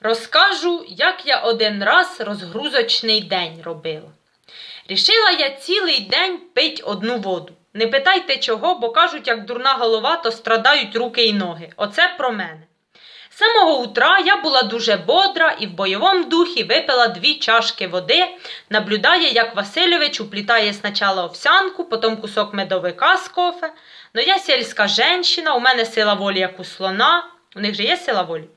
Розкажу, як я один раз розгрузочний день робила. Рішила я цілий день пить одну воду. Не питайте чого, бо кажуть, як дурна голова, то страдають руки і ноги. Оце про мене. З самого утра я була дуже бодра і в бойовому духі випила дві чашки води, наблюдає, як Васильович уплітає спочатку овсянку, потім кусок медовика з кофе. Но я сільська жінка, у мене сила волі, як у слона. У них же є сила волі.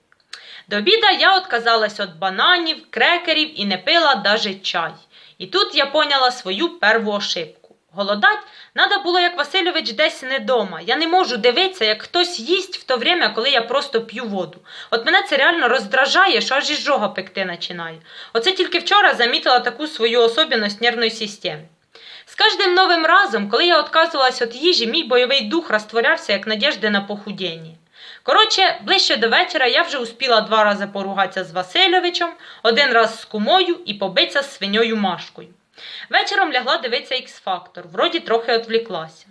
До обіда я отказалась від бананів, крекерів і не пила даже чай. І тут я поняла свою перву ошибку. Голодать надо було, як Васильович десь не дома. Я не можу дивитися, як хтось їсть в то время, коли я просто п'ю воду. От мене це реально роздражає, що аж іжога пекти починає. Оце тільки вчора замітила таку свою особливість нервної системи. З кожним новим разом, коли я відказувалась від їжі, мій бойовий дух розтворявся як надіжди на похудіння. Коротше, ближче до вечора я вже успіла два рази поругатися з Васильовичем, один раз з кумою і побитися з свиньою Машкою. Вечором лягла дивитися Х-фактор, вроді трохи відвліклася.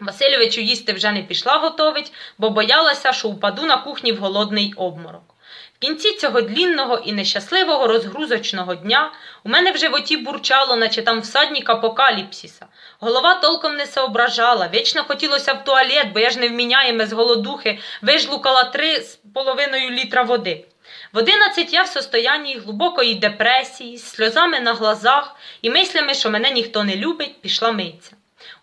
Васильовичу їсти вже не пішла готовить, бо боялася, що упаду на кухні в голодний обморок. В кінці цього длінного і нещасливого розгрузочного дня у мене в животі бурчало, наче там всадник апокаліпсиса. Голова толком не соображала, вічно хотілося в туалет, бо я ж не вміняєме з голодухи, вижлукала три з половиною літра води. В одинадцять я в состоянні глибокої депресії, з сльозами на глазах і мислями, що мене ніхто не любить, пішла митися.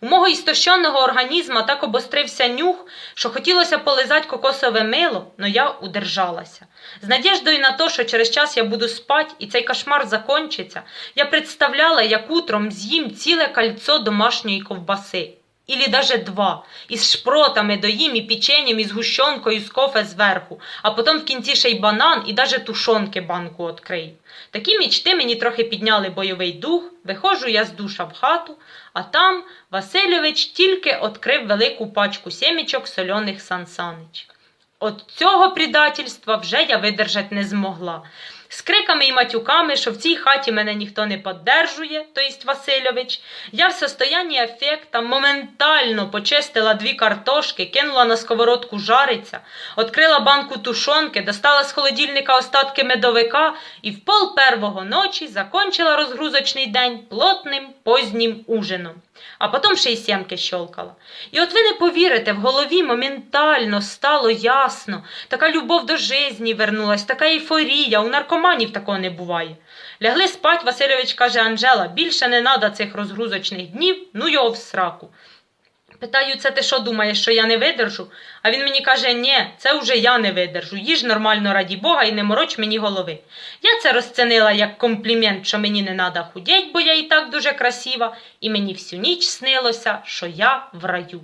У мого істощеного організма так обострився нюх, що хотілося полизати кокосове мило, но я удержалася. З надіждою на те, що через час я буду спати і цей кошмар закончиться, я представляла, як утром з'їм ціле кольцо домашньої ковбаси. Ілі даже два, із шпротами доїм і печенням, і згущенкою з кофе зверху, а потім в кінці ще й банан і даже тушонки банку відкрию. Такі мічти мені трохи підняли бойовий дух, виходжу я з душа в хату, а там Васильович тільки відкрив велику пачку сімічок соляних сансанич. От цього предательства вже я видержати не змогла. З криками і матюками, що в цій хаті мене ніхто не поддержує, то єсть Васильович, я в состоянні афекта моментально почистила дві картошки, кинула на сковородку жариться, відкрила банку тушонки, достала з холодильника остатки медовика і в пол первого ночі закончила розгрузочний день плотним позднім ужином. А потім ще й сімки щолкала. І от ви не повірите, в голові моментально стало ясно. Така любов до житті вернулась, така ейфорія. У наркоманів такого не буває. Лягли спать, Васильович каже Анжела, більше не надо цих розгрузочних днів, ну його в сраку. Питаю, це ти що думаєш, що я не видержу? А він мені каже, ні, це вже я не видержу. Їж нормально раді Бога і не мороч мені голови. Я це розцінила як комплімент, що мені не треба худеть, бо я і так дуже красива, і мені всю ніч снилося, що я в раю.